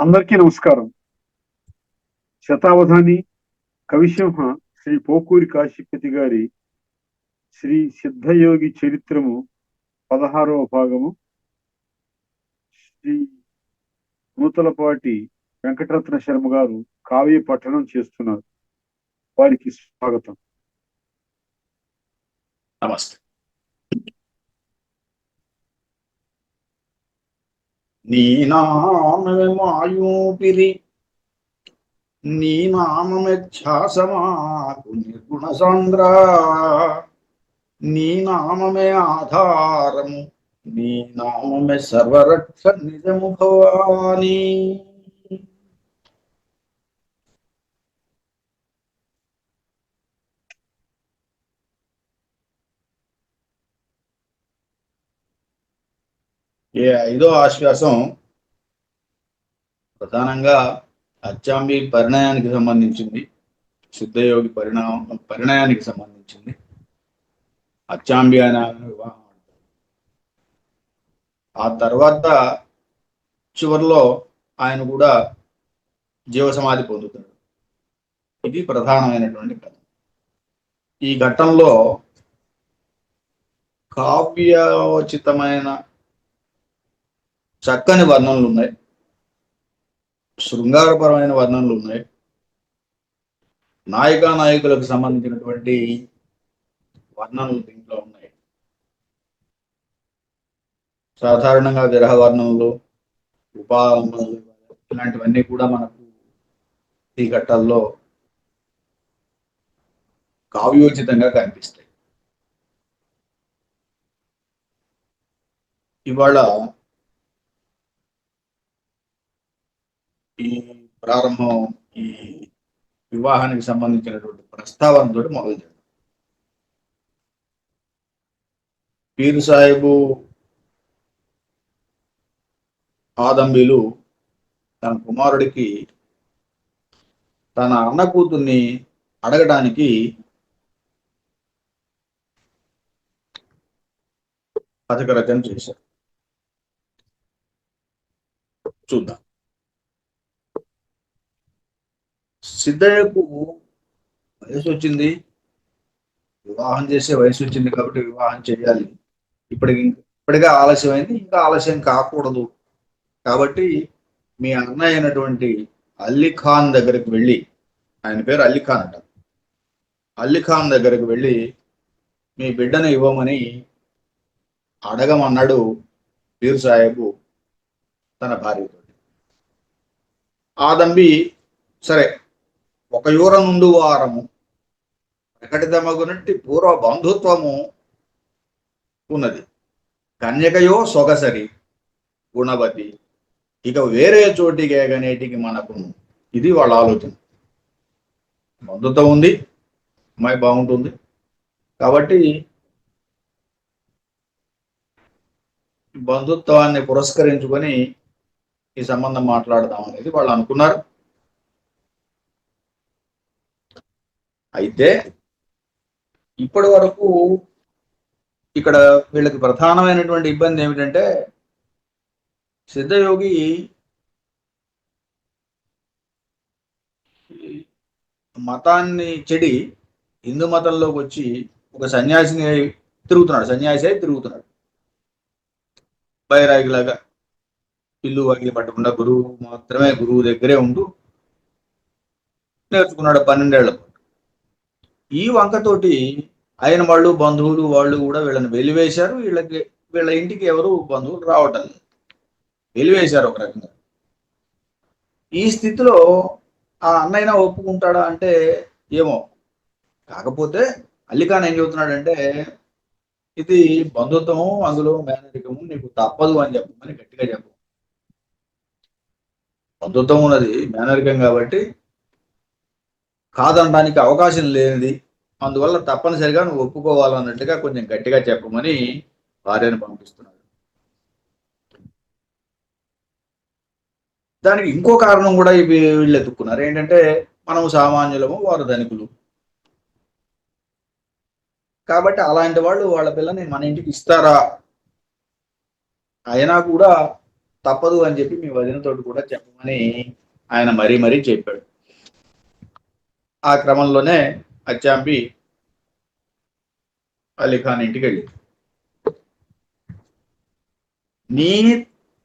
అందరికీ నమస్కారం. శతావధాని కవిసింహ శ్రీ పోకూరి కాశీపతి గారి శ్రీ సిద్ధయోగి చరిత్రము పదహారవ భాగము. శ్రీ నూతలపాటి వెంకటరత్న శర్మ గారు కావ్య పఠనం చేస్తున్నారు. వారికి స్వాగతం. నమస్తే. नीनामयमायूपिरि। नीनाममेच्छासमातु निर्गुणसान्द्रा नीनाममे आधारम् नीनाममे सर्वरक्ष निजमुभवानी ఈ ఐదో ఆశ్వాసం ప్రధానంగా అచ్చాంబి పరిణయానికి సంబంధించింది సిద్ధయోగి పరిణామం పరిణయానికి సంబంధించింది. అచ్చాంబి అనే వివాహం ఆ తర్వాత చివరిలో ఆయన కూడా జీవసమాధి పొందుతాడు. ఇది ప్రధానమైనటువంటి కథ. ఈ ఘట్టంలో కావ్యోచితమైన చక్కని వర్ణనలు ఉన్నాయి. శృంగారపరమైన వర్ణనలు ఉన్నాయి. నాయికా నాయకులకు సంబంధించినటువంటి వర్ణనలు దీంట్లో ఉన్నాయి. సాధారణంగా విరహ వర్ణనలు ఉపావర్ణనలు ఇలాంటివన్నీ కూడా మనకు ఈ ఘట్టాల్లో కావ్యోచితంగా కనిపిస్తాయి. ఇవాళ ఈ ప్రారంభం ఈ వివాహానికి సంబంధించినటువంటి ప్రస్తావనతో మొదలు చేద్దాం. పీరు సాహిబు ఆదంబీలు తన కుమారుడికి తన అన్న కూతుర్ని అడగడానికి పథక రచన చేశారు. చూద్దాం. సిద్ధయ్యకు వయసు వచ్చింది. వివాహం చేసే వయసు వచ్చింది కాబట్టి వివాహం చేయాలి. ఇప్పటికి ఇప్పటికే ఆలస్యమైంది. ఇంకా ఆలస్యం కాకూడదు. కాబట్టి మీ అన్నయ్య అయినటువంటి అల్లిఖాన్ దగ్గరికి వెళ్ళి ఆయన పేరు అల్లిఖాన్ అంట. అల్లిఖాన్ దగ్గరికి వెళ్ళి మీ బిడ్డను ఇవ్వమని అడగమన్నాడు పీర్ సాహెబు తన భార్యతో ఆదంబి సరే ఒక యూర నుండి వారము ప్రకటితమగునట్టి పూర్వ బంధుత్వము ఉన్నది. కన్యకయో సొగసరి గుణవతి. ఇక వేరే చోటికి ఏగనేటికి మనకు ఇది వాళ్ళ ఆలోచన. బంధుత్వం ఉంది అమ్మాయి బాగుంటుంది. కాబట్టి బంధుత్వాన్ని పురస్కరించుకొని ఈ సంబంధం మాట్లాడదాం అనేది వాళ్ళు అనుకున్నారు. అయితే ఇప్పటి వరకు ఇక్కడ వీళ్ళకి ప్రధానమైనటువంటి ఇబ్బంది ఏమిటంటే సిద్ధయోగి మతాన్ని చెడి హిందూ మతంలోకి వచ్చి ఒక సన్యాసిని తిరుగుతున్నాడు సన్యాసి అయి తిరుగుతున్నాడు. బైరాగిలాగా ఇల్లు వాకిలి పట్టకుండా గురువు మాత్రమే గురువు దగ్గరే ఉంటూ నేర్చుకున్నాడు పన్నెండేళ్ళ ఈ వంకతోటి ఆయన వాళ్ళు బంధువులు వాళ్ళు కూడా వీళ్ళని వెలివేశారు. వీళ్ళకి వీళ్ళ ఇంటికి ఎవరు బంధువులు రావటం వెలివేశారు ఒక రకంగా. ఈ స్థితిలో ఆ అన్నయ్య ఒప్పుకుంటాడా అంటే ఏమో. కాకపోతే అల్లికాన్ ఏం చెబుతున్నాడంటే ఇది బంధుత్వము అందులో మేనరికము నీకు తప్పదు అని చెప్పమని గట్టిగా చెప్పు. బంధుత్వం ఉన్నది మేనరికం కాబట్టి కాదనడానికి అవకాశం లేనిది. అందువల్ల తప్పనిసరిగా నువ్వు ఒప్పుకోవాలన్నట్టుగా కొంచెం గట్టిగా చెప్పమని భార్యను పంపిస్తున్నాడు. దానికి ఇంకో కారణం కూడా ఇవి వీళ్ళు ఎత్తుక్కున్నారు. ఏంటంటే మనం సామాన్యులము వారు ధనికులు. కాబట్టి అలాంటి వాళ్ళు వాళ్ళ పిల్లని మన ఇంటికి ఇస్తారా? అయినా కూడా తప్పదు అని చెప్పి మీ వదినతోటి కూడా చెప్పమని ఆయన మరీ మరీ చెప్పాడు. ఆ క్రమంలోనే అచ్చాంపి అలీఖాన్ ఇంటికి వెళ్ళింది నీ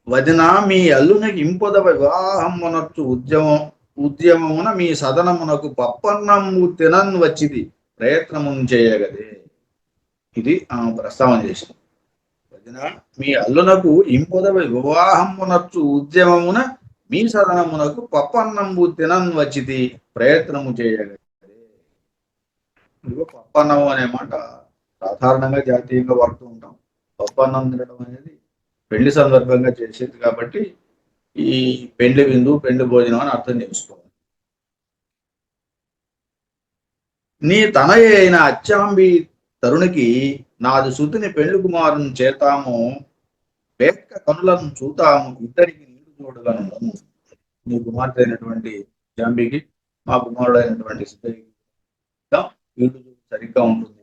వదిన మీ అల్లునికి ఇంపొద వివాహమునొచ్చు ఉద్యమం ఉద్యమమున మీ సదనమునకు పప్పన్నము తినన్ వచ్చింది ప్రయత్నము చేయగదే. ఇది ఆమె ప్రస్తావన చేసింది. వదిన మీ అల్లునకు ఇంపొద వివాహమునొచ్చు ఉద్యమమున మీ సదనమునకు పప్పన్నంబు తినన్ వచ్చింది ప్రయత్నము చేయగలిగితే ఇదిగో పప్పన్నం అనే మాట సాధారణంగా జాతీయంగా వాడుతూ ఉంటాం. పప్పన్నం తినడం అనేది పెళ్ళి సందర్భంగా చేసేది కాబట్టి ఈ పెండ్లి విందు పెండ్లి భోజనం అని అర్థం చేసుకోవాలి. నీ తనయ అయిన అచ్చాంబి తరుణికి నాది సుతిని పెళ్ళి కుమారుని చేతాము పేక్క కనులను చూతాము ఇద్దరికి నీళ్ళు చూడగలను నీ కుమార్తె అయినటువంటి జాంబికి మా కుమారుడు అయినటువంటి వీళ్ళు సరిగ్గా ఉంటుంది.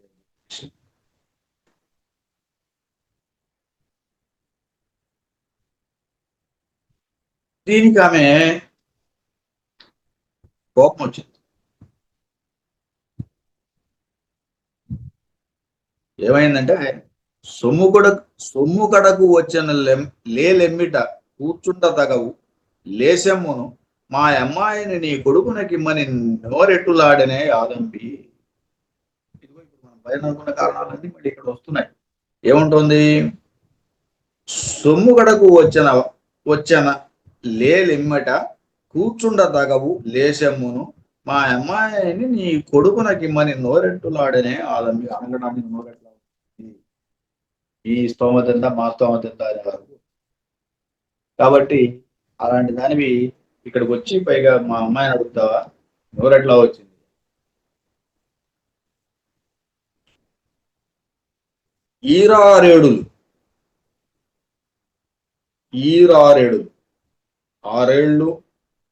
దీనికి ఆమె కోపం వచ్చింది. ఏమైందంటే సొమ్ము కూడా సొమ్ము కడకు వచ్చిన లెమ్ లేలెమ్మిట కూర్చుంట తగవు లేసెమ్మును మా అమ్మాయిని నీ కొడుకునకిమ్మని నోరెట్టులాడనే ఆదంపి ఇదిగో ఇప్పుడు మనం పైన అనుకున్న కారణాలన్నీ మళ్ళీ ఇక్కడ వస్తున్నాయి. ఏముంటుంది? సొమ్ము గడకు వచ్చిన వచ్చిన లేలిమ్మట కూర్చుండ తగవు లేశమ్మును. మా అమ్మాయిని నీ కొడుకునకిమ్మని నోరెట్టులాడనే ఆదంపి అనగడానికి నోరెట్లా ఈ స్తోమత ఎంత మా స్తోమత ఎంత అనేవారు కాబట్టి అలాంటి దానివి ఇక్కడికి వచ్చి పైగా మా అమ్మాయిని అడుగుతావా? నోరెట్లా వచ్చింది? ఈరారేడులు. ఈరారేడు ఆరేళ్ళు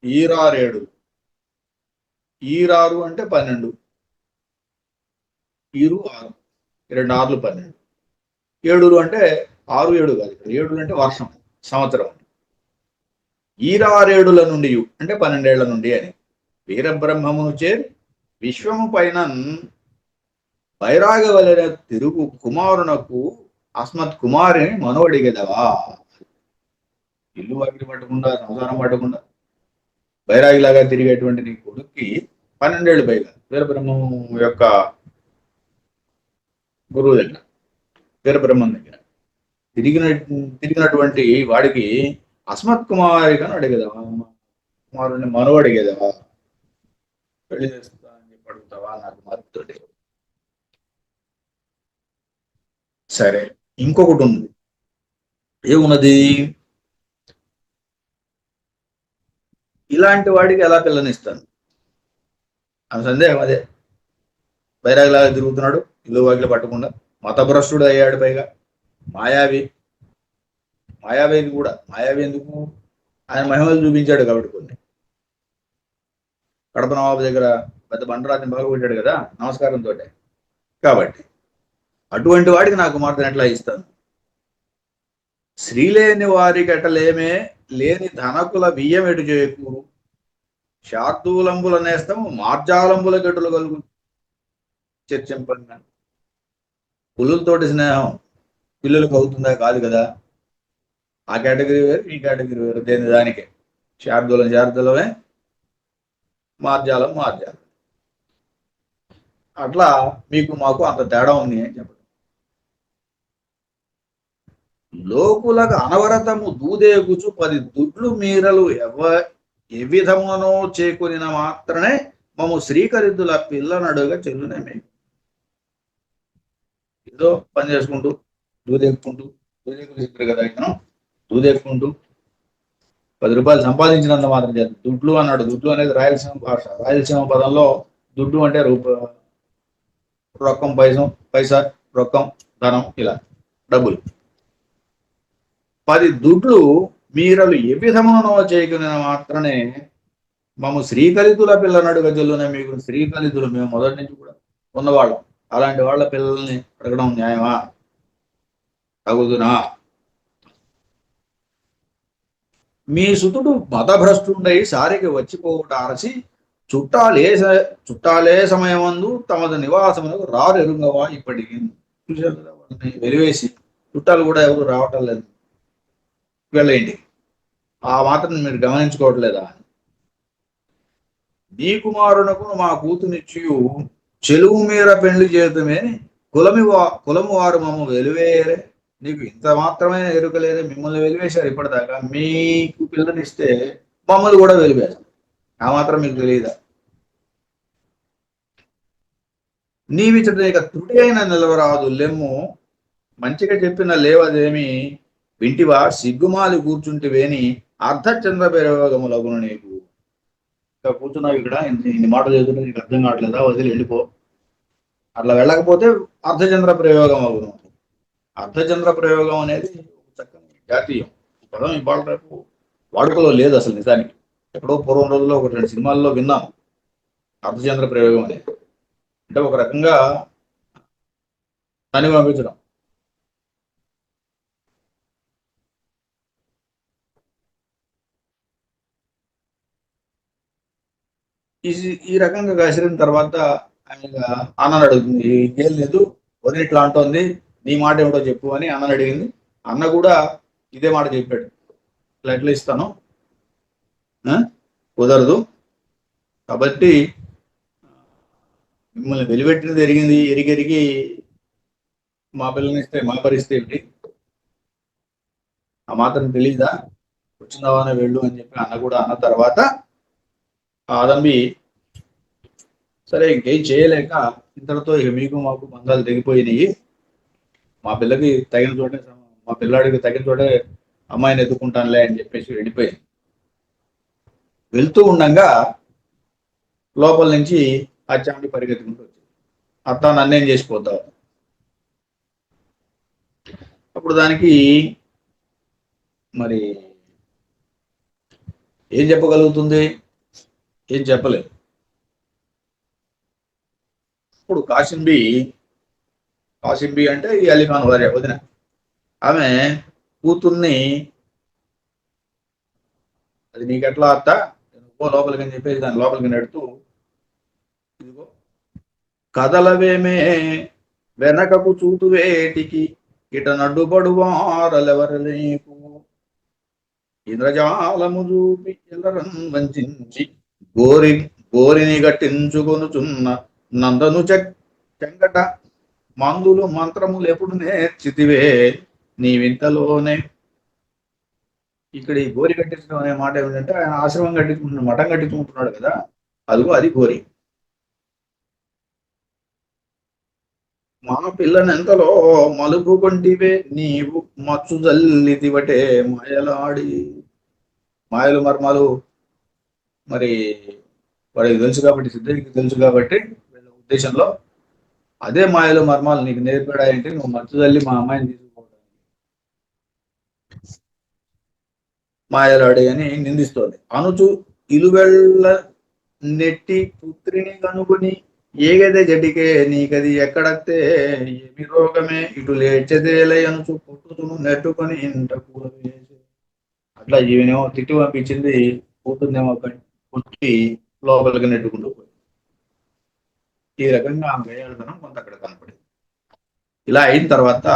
ఈరారేడు. ఈరారు అంటే పన్నెండు. ఈరు ఆరు. రెండు ఆరులు పన్నెండు. ఏడులు అంటే ఆరు ఏడు కాదు ఇక్కడ. ఏడులు అంటే వర్షం సంవత్సరం. ఈరారేడుల నుండి అంటే పన్నెండేళ్ళ నుండి అని. వీరబ్రహ్మమును చేరి విశ్వము పైన వైరాగవలన తిరుగు కుమారునకు అస్మత్ కుమారిని మనవడిగదవా ఇల్లు వాకిలి పట్టకుండా సంసారం పట్టకుండా బైరాగిలాగా తిరిగేటువంటి నీ కొడుక్కి పన్నెండేళ్ళు పైగా వీరబ్రహ్మం యొక్క గురువు దగ్గర వీరబ్రహ్మం దగ్గర. తిరిగిన తిరిగినటువంటి వాడికి అస్మత్ కుమారిగా అడిగేదావా? కుమారుని మనవ అడిగేదావా? పెళ్ళి చేస్తా అని చెప్పి అడుగుతావా? నాకు మరుపుతోటి సరే ఇంకొకటి ఉంది. ఏమున్నది? ఇలాంటి వాడికి ఎలా పిల్లనిస్తాను అని సందేహం అదే. బైరాగిలాగా తిరుగుతున్నాడు ఇల్లు వాకిలు పట్టకుండా. మతభ్రష్టుడు అయ్యాడు పైగా. మాయావి. మాయావేది కూడా మాయావి ఎందుకు? ఆయన మహిమలు చూపించాడు కాబట్టి కొన్ని. కడప నవాబు దగ్గర పెద్ద బండరాజుని బాగుపెట్టాడు కదా నమస్కారంతో కాబట్టి అటువంటి వాడికి నాకు కుమార్తెను ఎట్లా ఇస్తాను? శ్రీలేని వారికి ఎటలేమే లేని ధనకుల బియ్యం ఎటు చేయకూరు శార్దూలంబుల మార్జాలంబుల గడ్డులు కలుగు చర్చింపండి. పులులతోటి స్నేహం పిల్లలకు అవుతుందా? కాదు కదా. ఆ కేటగిరీ వేరు ఈ కేటగిరీ వేరు. దేని దానికే? శార్దూలం శార్దూలమే మార్జాలం మార్జాలం. అట్లా మీకు మాకు అంత తేడా ఉంది అని చెప్పడం. లోకులకు అనవరతము దూదేగుచు పది దుడ్లు మీరలు ఎవ ఏ విధమునో చేకొనిన మాత్రమే మము శ్రీకరిద్దుల పిల్లనడుగా చెల్లునే మేము ఏదో పని చేసుకుంటూ దూదేకుంటూ దూదెక్కులు చెప్పారు కదా ఇతను. దూదెక్కుంటూ పది రూపాయలు సంపాదించినంత మాత్రం చేత. దుడ్లు అన్నాడు. దుడ్లు అనేది రాయలసీమ భాష. రాయలసీమ పదంలో దుడ్డు అంటే రూప రొక్కం పైసం పైసా రొక్కం ధనం ఇలా డబ్బులు. పది దుడ్లు మీరలు ఏ విధమునో చేయకున్న మాత్రమే మమ్మ శ్రీకలితుల పిల్లనాడు గజల్లోనే మీకు శ్రీకలితులు మేము మొదటి నుంచి కూడా ఉన్నవాళ్ళం. అలాంటి వాళ్ళ పిల్లల్ని అడగడం న్యాయమా? తగుదునా? మీ సుతుడు మతభ్రష్టుండై సారికి వచ్చిపోవుట అరసి చుట్టాలే చుట్టాలే సమయమందు తమది నివాసములకు రారు ఎరుంగవా ఇప్పటికి? చూశారు కదా వాళ్ళని వెలివేసి చుట్టాలు కూడా ఎవరు రావటం లేదు. వెళ్ళేయండి ఆ మాత్రం మీరు గమనించుకోవట్లేదా? నీ కుమారునకు మా కూతునిచ్చియు చెలువు మీర పెళ్ళి చేతమే కులమి వా కులము వారు మమ్మ వెలివేయరే. నీకు ఇంత మాత్రమే ఎరుకలేదు మిమ్మల్ని వెలివేశారు ఇప్పటిదాకా. మీకు పిల్లనిస్తే మమ్మల్ని కూడా వెలివేశారు ఆ మాత్రం మీకు తెలియదా? నీవిచట ఇక త్రుటి అయిన నిలవరాదు లెమ్ము మంచిగా చెప్పిన లేవదేమి? వింటివా సిగ్గుమాలి కూర్చుంటివేని అర్ధచంద్ర ప్రయోగములగును నీకు. ఇక్కడ కూర్చున్నావు ఇక్కడ ఇన్ని ఇన్ని మాటలు చదువుతుంటే నీకు అర్థం కావట్లేదా? వదిలి వెళ్ళిపో. అట్లా వెళ్ళకపోతే అర్ధచంద్ర ప్రయోగం అగును అర్ధచంద్ర ప్రయోగం అనేది చక్కని జాతీయం. ఈ పదం ఇవాళ రేపు. వాడుకలో లేదు అసలు నిజానికి. ఎక్కడో పూర్వం రోజుల్లో ఒక రెండు సినిమాల్లో విన్నాం. అర్ధచంద్ర ప్రయోగం అనేది. అంటే ఒక రకంగా దాన్ని పంపించడం. ఈ ఈ రకంగా కాసిన తర్వాత ఆయన అన్నని అడుగుతుంది ఏం లేదు వదిలి ఇట్లా అంటోంది. నీ మాట ఏమిటో చెప్పు అని అన్నని అడిగింది. అన్న కూడా ఇదే మాట చెప్పాడు. ఇట్లా ఎట్లా ఇస్తాను. ఆ? కుదరదు. కాబట్టి మిమ్మల్ని వెలిపెట్టినది ఎరిగింది ఎరిగెరిగి మా పిల్లని ఇస్తే మా పరిస్థితి ఏమిటి ఆ మాత్రం తెలీదా? వచ్చిందావానే వెళ్ళు అని చెప్పి అన్న కూడా అన్న తర్వాత ఆదంబి సరే ఇంకేం చేయలేక ఇంతటితో ఇక మీకు మాకు బంధాలు తెగిపోయినాయి. మా పిల్లకి తగిన చోటే మా పిల్లాడికి తగిన చోటే అమ్మాయిని ఎదుర్కొంటానులే అని చెప్పేసి వెళ్ళిపోయింది వెళ్తూ ఉండంగా లోపల నుంచి ఆ చాండి పరిగెత్తుకుంటూ వచ్చింది అత్త నన్నేం చేసిపోతావు అప్పుడు దానికి మరి ఏం చెప్పగలుగుతుంది? ఏం చెప్పలేదు. ఇప్పుడు కాసింబి కాసింబి అంటే ఈ అలీఖాన్ భార్య వదిన. ఆమె కూతుర్ని అది నీకు ఎట్లా అత్త? పో లోపలికి అని చెప్పేసి దాని లోపలికి నెడుతూ ఇదిగో కదలవేమే వెనకకు చూతువేటికి ఇట నడ్డుపడు వారలెవరు నీకు ఇంద్రజాలము చూపి ఎల్లరం వంచి గోరి గోరిని గట్టించుకొనుచున్న నందను చెంగట మందులు మంత్రములు ఎప్పుడు నేర్చితివే నీ వింతలోనే. ఇక్కడ ఈ గోరి కట్టించడం అనే మాట ఏమిటంటే ఆయన ఆశ్రమం కట్టించుకుంటున్నాడు మఠం కట్టించుకుంటున్నాడు కదా అదిగో అది గోరి. మా పిల్లని ఎంతలో మలుపు కొంటివే నీవు మచ్చు జల్లిదివటే మాయలాడి. మాయలు మర్మాలు మరి వాడికి తెలుసు కాబట్టి సిద్ధరికి తెలుసు కాబట్టి వీళ్ళ ఉద్దేశంలో అదే మాయలు మర్మాలు నీకు నేర్పడాయంటే నువ్వు మచ్చు తల్లి మా అమ్మాయిని తీసుకోవడానికి మాయలాడి అని నిందిస్తోంది. అనుచు ఇలువెళ్ళ నెట్టి పుత్రిని కనుగొని ఏగదే జటికే నీకది ఎక్కడతే ఏమి రోగమే? ఇటు లేచదేలే అనుచు పుట్టుతును నెట్టుకొని ఇంట కూరవేసి అట్లా ఈమెనేమో తిట్టి పంపించింది పోతుందేమో పుట్టి లోపలికి నెట్టుకుంటూ పోయి ఈ రకంగా ఆమె గేయాడతనం కొంత అక్కడ కనపడింది. ఇలా అయిన తర్వాత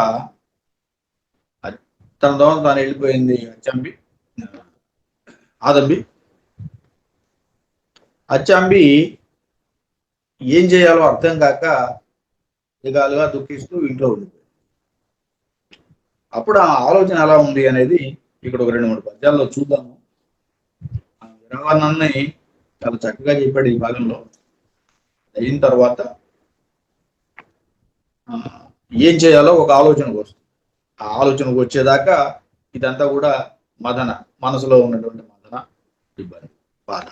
తన దోమ తాను వెళ్ళిపోయింది అచ్చంబి ఆదంబి. అచ్చంబి ఏం చేయాలో అర్థం కాక దిగాలుగా దుఃఖిస్తూ ఇంట్లో ఉండిపోయింది. అప్పుడు ఆ ఆలోచన ఎలా ఉంది అనేది ఇక్కడ ఒక రెండు మూడు పద్యాల్లో చూద్దాము. ఆ చాలా చక్కగా చెప్పాడు ఈ భాగంలో. అయిన తర్వాత ఏం చేయాలో ఒక ఆలోచనకు వస్తుంది. ఆ ఆలోచనకు వచ్చేదాకా ఇదంతా కూడా మదన మనసులో ఉన్నటువంటి మదన ఇబ్బంది బాధ.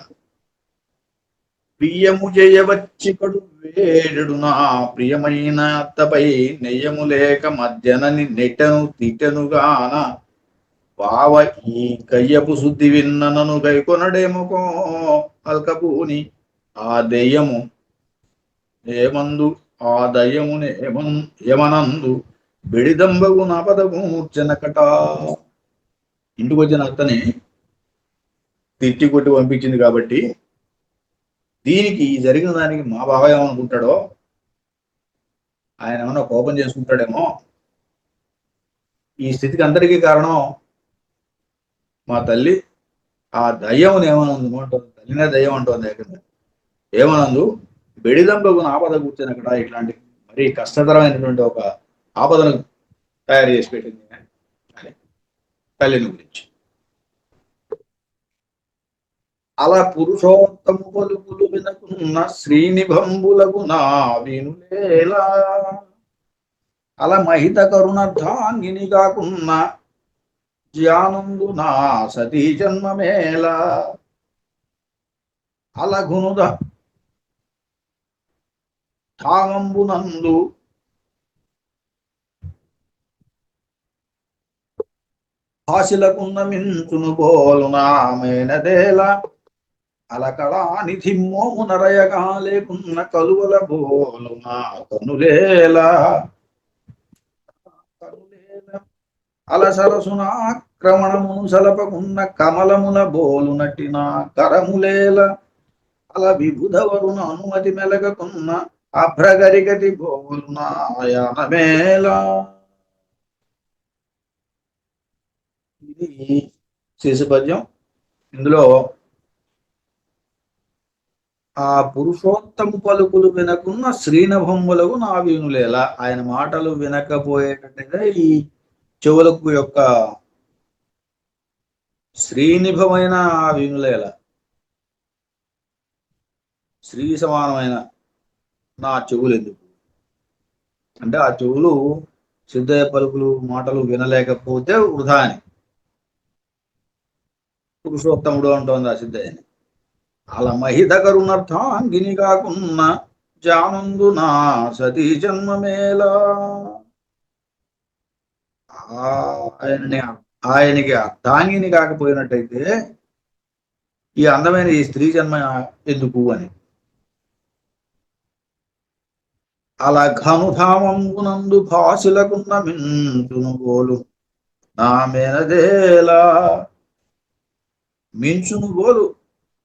ప్రియము చేయవచ్చి కడు వేడు నా ప్రియమైన అత్తపై నెయ్యము లేక మధ్యనని నెట్టెను తిట్టెనుగాన బావ ఈ కయ్యపు శుద్ధి విన్ననను గైకొనడేమోకో అల్కపూని ఆ దెయ్యము ఏమందు? ఆ దయ్యమునే ఏమన్ ఏమనందు? బిడిదంబగు నాపదమూర్చనకట చెనకట. ఇంటికి వచ్చిన అత్తని తిట్టి కొట్టి పంపించింది కాబట్టి దీనికి జరిగిన దానికి మా బాబాయ్ ఏమనుకుంటాడో ఆయన ఏమైనా కోపం చేసుకుంటాడేమో ఈ స్థితికి అందరికీ కారణం మా తల్లి. ఆ దయ్యం ఏమనందు? అంటుంది తల్లినే దయ్యం అంటుంది ఏమనందు? ఏమనందు బెడిదంబకు ఆపద కూర్చొని అక్కడ ఇట్లాంటి మరీ కష్టతరమైనటువంటి ఒక ఆపదను తయారు చేసి పెట్టింది తల్లిని గురించి. అలా పురుషోత్తము పలుకులు వినకున్న శ్రీనిభంబులకు నా వినులేలా అలా మహిత కరుణార్థాంగిని కాకున్న జ్ఞానందు నా సతీ జన్మమేళ అలగునుద స్థానంబునందు భాషలకున్న మించును బోలునా అలకళానిధి మోమునరయగా లేకున్న కలువల బోలునా కనులేలా. కనులేల. అలసరసునాక్రమణమును సలపకున్న కమలముల బోలు నటిన కరములేల. అల విబుధవరున అనుమతి మెలగకున్న అభ్రగరిగతి బోలునాయనమేల ఇది శిశుపద్యం ఇందులో ఆ పురుషోత్తము పలుకులు వినకున్న శ్రీనభములకు నా వీణులేలా ఆయన మాటలు వినకపోయేటట్టుగా ఈ చెవులకు యొక్క శ్రీనిభమైన ఆ వీణులేలా శ్రీ సమానమైన నా చెవులు ఎందుకు? అంటే ఆ చెవులు సిద్ధయ్య పలుకులు మాటలు వినలేకపోతే వృధా అని. పురుషోత్తముడు అంటోంది ఆ సిద్ధయ్యని అలా మహిత కరుణర్థాంగిని కాకున్న జానందు నా సతీ జన్మమేలా. ఆయనని ఆయనకి అర్థాంగిని కాకపోయినట్టయితే ఈ అందమైన ఈ స్త్రీ జన్మ ఎందుకు అని. అలా ఘనుధామంబునందు భాషలకున్న మించును నా మేనదేలా మించునుగోలు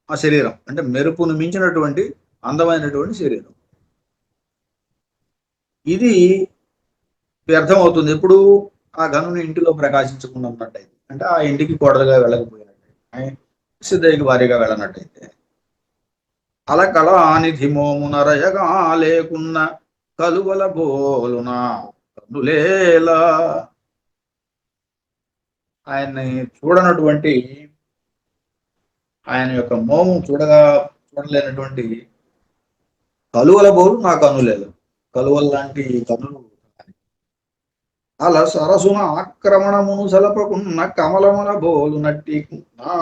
ఆ శరీరం అంటే మెరుపును మించినటువంటి అందమైనటువంటి శరీరం. ఇది వ్యర్థమవుతుంది. ఎప్పుడు ఆ గనుని ఇంటిలో ప్రకాశించుకున్నట్టయితే అంటే ఆ ఇంటికి కోడలుగా వెళ్ళకపోయినట్టయితే ఆయన సిద్ధయ్యకి భారీగా వెళ్ళనట్టయితే అలకళానిధి మోమునరయగా లేకున్న కలువల బోలున కనులేలా. ఆయన్ని చూడనటువంటి ఆయన యొక్క మోము చూడగా చూడలేనటువంటి కలువల బోలు నా కనులేదు కలువల లాంటి కనులు అలా సరసున ఆక్రమణమును సలపకున్న కమలముల బోలు నట్టి నా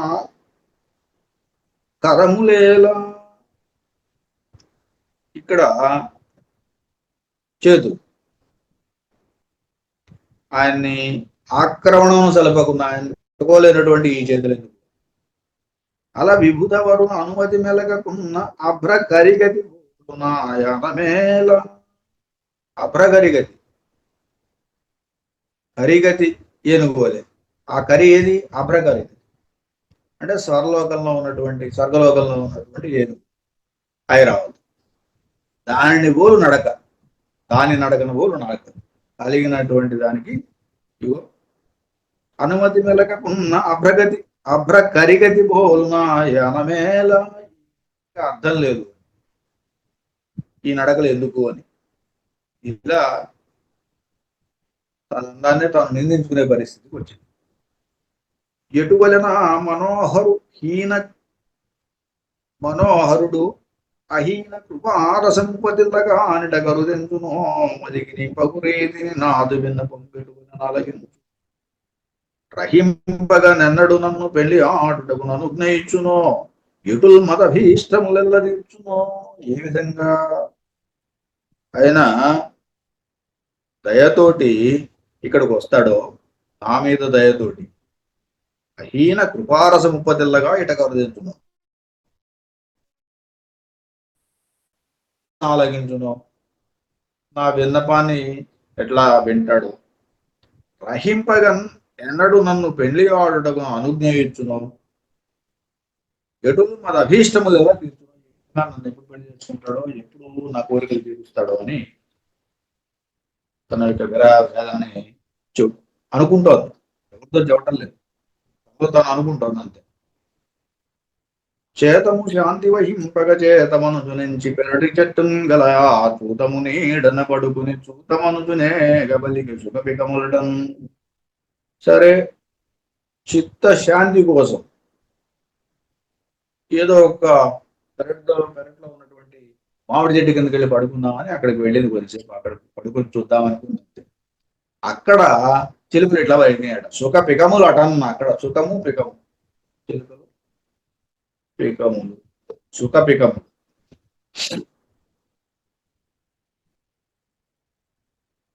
కరములేలా. ఇక్కడ చేతు ఆయన్ని ఆక్రమణం సలపకుండా ఆయన పట్టుకోలేనటువంటి ఈ చేతులు ఎందుకు? అలా విభుత వరుణ అనుమతి మెలగకున్న అభ్ర కరిగతి అభ్ర కరిగతి కరిగతి ఏనుగోలే ఆ కరి ఏది? అభ్ర కరిగతి అంటే స్వర్లోకంలో ఉన్నటువంటి స్వర్గలోకంలో ఉన్నటువంటి ఏనుగు. ఐరావతి. దానిని పోలు నడక. దాని నడకను పోలు నడక కలిగినటువంటి దానికి ఇగో అనుమతి మెలకకున్న అభ్రగతి అభ్ర కరిగతి బోల్నా యనమేల అర్థం లేదు. ఈ నడకలు ఎందుకు అని. ఇలా తనందాన్ని తాను నిందించుకునే పరిస్థితికి వచ్చింది. ఎటువలన మనోహరు హీన మనోహరుడు అహీన కృపార సంపతిల్లగా అనిట కరుదెంచునో మదికి పగురేతిని నాదు విన్నపం పెట్టుకుని నలగించు రహింపగా నెన్నడు నన్ను పెళ్ళి ఆడుటకు నన్ను జ్ఞయించునో ఎటుల్ మతభీష్టములెల్లదీర్చునో ఏ విధంగా ఆయన దయతోటి ఇక్కడికి వస్తాడో నా మీద దయతోటి అహీన కృపారసముప్పతిల్లగా ఇటకరుదించును ఆలగించును. నా విన్నపాన్ని ఎట్లా వింటాడు? రహింపగన్ ఎన్నడు నన్ను పెళ్ళి ఆడుటకు అనుజ్ఞయించును. ఎటు మన అభీష్టములు ఎలా తీర్చున్నాడు నన్ను ఎప్పుడు పెళ్ళి చేసుకుంటాడో ఎప్పుడు నా కోరికలు తీరుస్తాడో అని తన యొక్క విరా వేదాన్ని చెప్ అనుకుంటోంది. ఎవరితో చెప్పటం లేదు. తను అనుకుంటోంది అంతే. చేతము శాంతి వహింపగ చేతమనుజు నుంచి పెరటి చెట్టు గల ఆ చూతము నీడన పడుకుని చూతమనుజునే గబలికి సుఖపికములటం సరే చిత్త శాంతి కోసం ఏదో ఒక పెరట్లో పెరట్లో ఉన్నటువంటి మామిడి చెట్టు కిందకి వెళ్ళి పడుకుందామని అక్కడికి వెళ్ళింది కొద్దిసేపు. అక్కడ పడుకొని చూద్దాం అక్కడ చిలుకలు ఇట్లా బయట సుఖ పికములు అటన్న అక్కడ. సుఖము పికము. చిలుకలు పికములు సుఖ పికము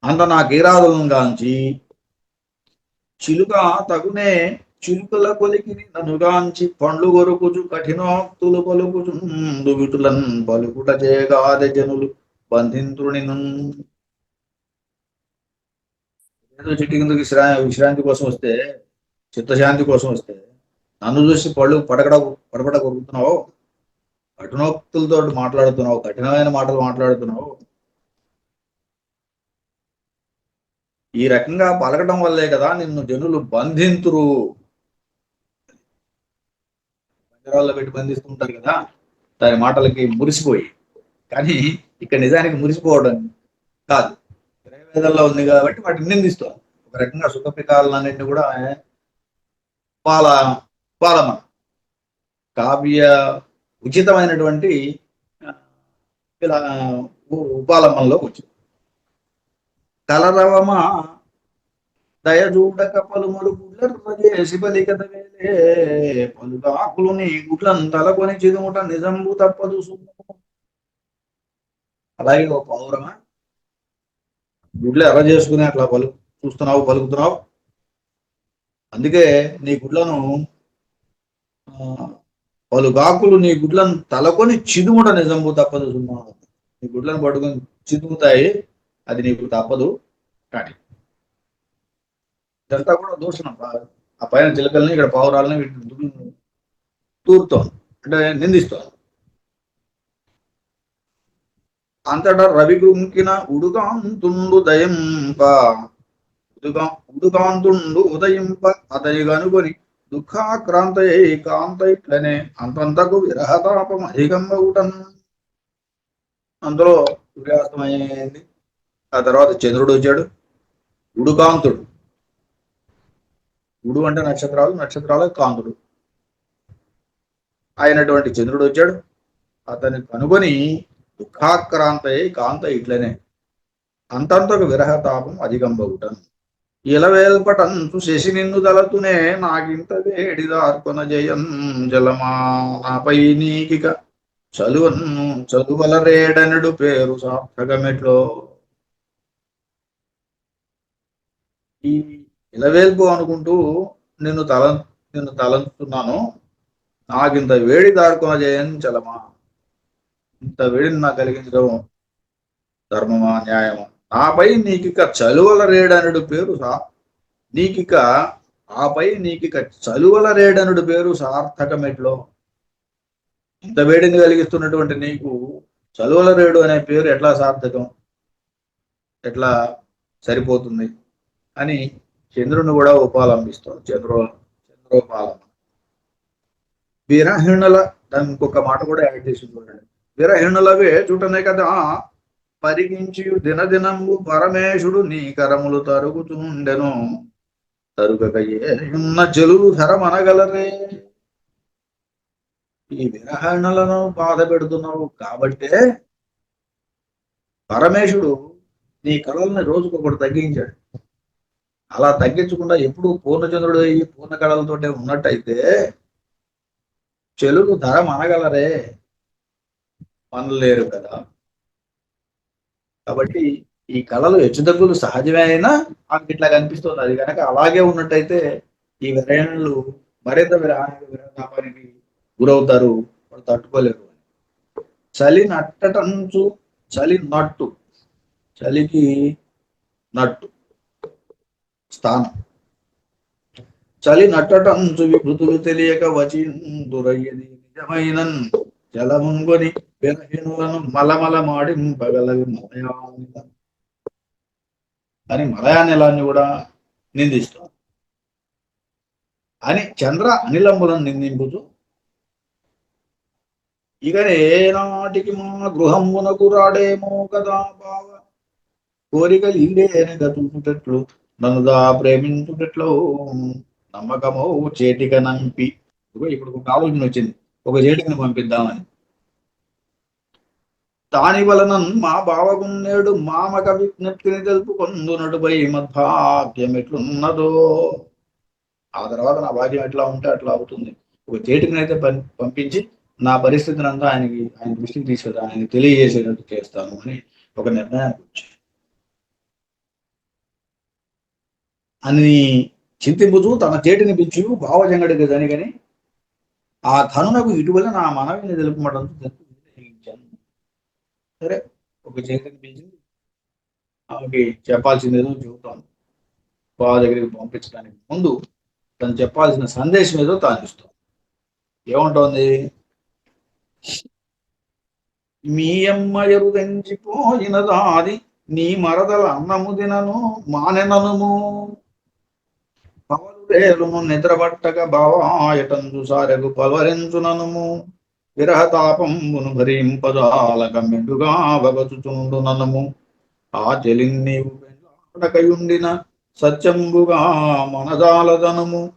అంత నా కీరాదులను గాంచి చిలుక తగునే చిలుకల కొలికి ననుగాంచి పండ్లు కొరుకుచు కఠినోక్తులు పలుకుచు దువిటులన్ పలుకుట చేయగాది జనులు బంధింతుని ఏదో చెట్టు కిందకి విశ్రా విశ్రాంతి కోసం వస్తే చిత్తశాంతి కోసం వస్తే నన్ను చూసి పళ్ళు పడకడ పడపడ కొరుకుతున్నావు? కఠినోక్తులతో మాట్లాడుతున్నావు కఠినమైన మాటలు మాట్లాడుతున్నావు. ఈ రకంగా పలకడం వల్లే కదా నిన్ను జనులు బంధింతురు. పంజరాల్లో పెట్టి బంధిస్తుంటారు కదా? దాని మాటలకి మురిసిపోయి. కానీ ఇక్కడ నిజానికి మురిసిపోవడం కాదు. వేదాల్లో ఉంది కాబట్టి వాటిని నిందిస్తాం. ఒక రకంగా సుఖపికాలన్నింటినీ కూడా పాల పాలమ కావ్య ఉచితమైనటువంటి ఆ, ఇలా ఉ- వచ్చింది కలరవమ దయజూడక పలుములు గుడ్ల చేసి బలికత వేలే పలుగాకులు నీ గుడ్లను తలకొని చిదుముట నిజంబు తప్పదు అలాగే ఒక పౌరమ గుడ్లు ఎర్ర చేసుకుని అట్లా పలు చూస్తున్నావు పలుకుతున్నావు? అందుకే నీ గుడ్లను పలుగాకులు నీ గుడ్లను తలకొని చిదుముట నిజము తప్పదు సుమా. నీ గుడ్లను పట్టుకొని చిదుముతాయి అది నీకు తప్పదు కానీ. ఇదంతా కూడా దూషణం. ఆ- పైన చిలకల్ని ఇక్కడ పావురాలని వీటిని తూరుతోంది. అంటే నిందిస్తోంది. అంతటా రవి గుంకిన ఉడుకాంతుండు దయంప. ఉడుగా ఉడుకాంతుండు ఉదయింప. అతని కనుకొని దుఃఖాక్రాంతయై కాంత ఇట్లనే అంతంతకు విరహతాపం అధికంబగుటన్ అందులో సూర్యాస్తమయ్యింది. ఆ తర్వాత చంద్రుడు వచ్చాడు. ఉడుకాంతుడు ఉడు అంటే నక్షత్రాలు నక్షత్రాలు కాంతుడు. అయినటువంటి చంద్రుడు వచ్చాడు. అతని కనుగొని దుఃఖాక్రాంతయ్యి కాంత ఇట్లనే అంతంతకు విరహతాపం అధికంబగుటను ఇలవేల్పటంతు శశి నిన్ను తలతునే నాకింత వేడిదార్కొన జయం జలమా నాపై నీకిక చలువన్ను చదువల రేడనుడు పేరు సార్థకమెట్లో. ఈ ఇలవేల్పు అనుకుంటూ నిన్ను తల నిన్ను తలంచుతున్నాను. నాకింత వేడి దారుకున్న జయం చలమా ఇంత వేడిని నాకు కలిగించడం ధర్మమా న్యాయమా? నాపై నీకిక చలువల రేడనుడు పేరు సా. నీకిక ఆపై నీకిక చలువల రేడనుడు పేరు సార్థకమెట్లో. ఇంత వేడిని కలిగిస్తున్నటువంటి నీకు చలువల రేడు అనే పేరు ఎట్లా సార్థకం? ఎట్లా సరిపోతుంది? అని చంద్రుని కూడా ఉపాలంబిస్తాడు చంద్రో చంద్రోపాలం విరహిణుల దాని ఇంకొక మాట కూడా యాడ్ చేసి చూడండి. విరహిణులవే చూటనే కదా పరిగించి దినదినము పరమేశుడు నీ కరములు తరుగుతుండెను. తరుగక ఏన్న జలులు ధరమనగలరే ఈ విరహణలను బాధ పెడుతున్నావు కాబట్టే పరమేశుడు నీ కళల్ని రోజుకొకటి తగ్గించాడు. అలా తగ్గించకుండా ఎప్పుడు పూర్ణచంద్రుడు అయ్యి పూర్ణ కళలతోటే ఉన్నట్టయితే చెలులు ధర మనగలరే మనలేరు కదా. కాబట్టి ఈ కళలు హెచ్చుతగ్గులు సహజమే అయినా ఆమెకి ఇట్లా కనిపిస్తుంది. అది కనుక అలాగే ఉన్నట్టయితే ఈ విరయణలు మరింత విరహతాపానికి గురవుతారు వాళ్ళు తట్టుకోలేరు చలి నట్టటంచు చలి నట్టు చలికి నట్టు స్థానం. చలి నట్టటంచు విభృతులు తెలియక వచిందురయ్యది నిజ నిజమైన జలముంగొని విరహిణులను మలమలమాడి పగలవి మలయానిల అని మలయానిలాన్ని కూడా నిందిస్తాం అని చంద్ర అనిలంబులను నిందింపుతూ ఇక ఏనాటికి మా గృహమునకు రాడేమో కదా బావ. కోరికలు ఇల్లేని గతుటట్లు నన్ను దా ప్రేమించుటట్లు నమ్మకమో చేటిక నంపి. ఇప్పుడు ఒక ఆలోచన వచ్చింది. ఒక చేటికను పంపిద్దామని. దాని వలన మా బావగున్నేడు మామక విజ్ఞప్తిని తెలుపుకొందునటుపై మద్భాగ్యం ఎట్లున్నదో. ఆ తర్వాత నా భాగ్యం ఎట్లా ఉంటే అట్లా అవుతుంది. ఒక చేటికని అయితే పంపించి నా పరిస్థితిని అంతా ఆయనకి ఆయన దృష్టికి తీసుకెళ్తా ఆయనకి తెలియజేసేటట్టు చేస్తాను అని ఒక నిర్ణయానికి వచ్చాను అని చింతింపుచు తన చేటిని పిచ్చు భావజంగడికి దానికని ఆ ధనునకు ఇటువల నా మనవిని తెలుపమంటంతో తెలుపు సరే ఒక చైతన్య పిలిచింది ఆమెకి చెప్పాల్సింది ఏదో చెబుతాను బావ దగ్గరికి పంపించడానికి ముందు తను చెప్పాల్సిన సందేశం ఏదో తాను ఇస్తాం ఏముంటుంది? మీ అమ్మ ఎరుగంచిపోయినదాది నీ మరదల అన్నము తినను మానెననుము. పవలు రేలును నిద్రబట్టక భావాయటందు సారెగు పవరించుననుము విరహతాపంబును భరింపజాలక మెండుగా భగచుచుండు ననుము. ఆ చెలిన్ నీవు సత్యంబుగా మనజాలదనము.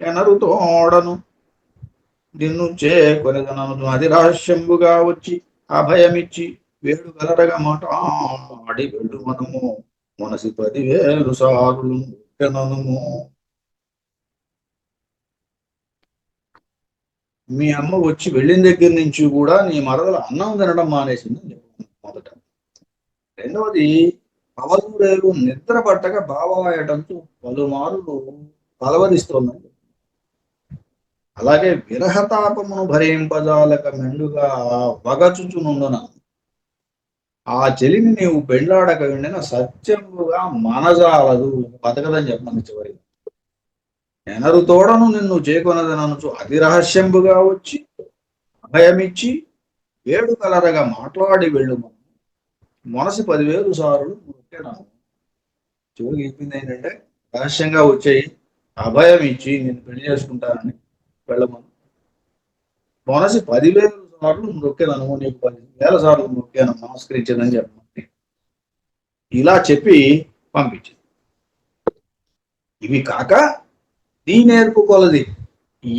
ఎనరు తోడను నిన్ను చేకొనిదనను అది రహస్యంబుగా వచ్చి అభయమిచ్చి వేడు కలరగా మాటాడి వెళ్ళు మనము మనసి పదివేలు సారులు ముఖ్యనము మీ అమ్మ వచ్చి వెళ్ళిన దగ్గర నుంచి కూడా నీ మరదల అన్నం తినడం మానేసింది అని మొదట. రెండవది పవలురేలు నిద్ర పట్టక బావాయటంతో పలుమారులు పలవరిస్తోందని అలాగే విరహతాపమును భరింపజాలక మెండుగా వగచుచునుండున ఆ చెలిని నీవు పెండ్లాడక ఉండిన సత్యముగా మనజాలదు బతకదని చెప్పమని చివరికి. ఎనరు తోడను నిన్ను చేకొనదననుచు అతి రహస్యంబుగా వచ్చి అభయమిచ్చి ఏడు కలరగా మాట్లాడి వెళ్ళు మనసు పదివేలు సార్లు ముఖ్యనాను చివరికి చెప్పింది ఏంటంటే రహస్యంగా వచ్చేయి అభయం ఇచ్చి నేను పెళ్ళి చేసుకుంటానని వెళ్ళమను. మనసు పదివేల సార్లు మొక్కాను నీకు పది వేల సార్లు నొక్కాను నమస్కరించదని చెప్పమని ఇలా చెప్పి పంపించింది. ఇవి కాక నీ నేర్పు కొలది.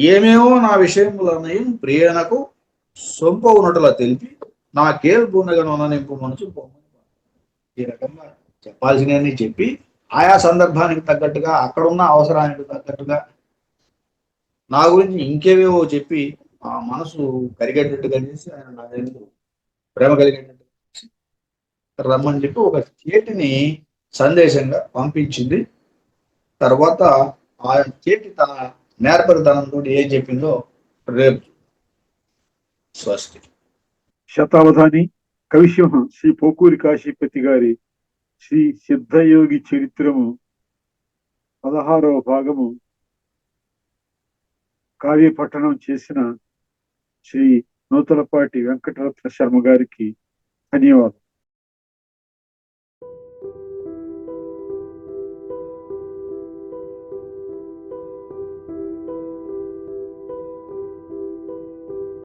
ఏమేమో నా విషయములనయం ప్రియనకు సొంప ఉన్నట్లా తెలిపి నా కేల్పునగను నింపు మనసు ఈ రకంగా చెప్పాల్సినవన్నీ చెప్పి ఆయా సందర్భానికి తగ్గట్టుగా అక్కడున్న అవసరానికి తగ్గట్టుగా నా గురించి ఇంకేవేవో చెప్పి ఆ మనసు కరిగేటట్టుగా చేసి ఆయన నా దగ్గర ప్రేమ కలిగేటట్టు రమ్మని చెప్పి ఒక చేతిని సందేశంగా పంపించింది. తర్వాత ఆ చేతి తన నేర్పరితనంతో ఏం చెప్పిందో రేపు స్వస్తి. శతావధాని కవిసింహ శ్రీ పోకూరి కాశీపతి గారి శ్రీ సిద్ధయోగి చరిత్రము పదహారవ భాగము కావ్యపట్టణం చేసిన శ్రీ నూతలపాటి వెంకటరత్న శర్మ గారికి ధన్యవాదాలు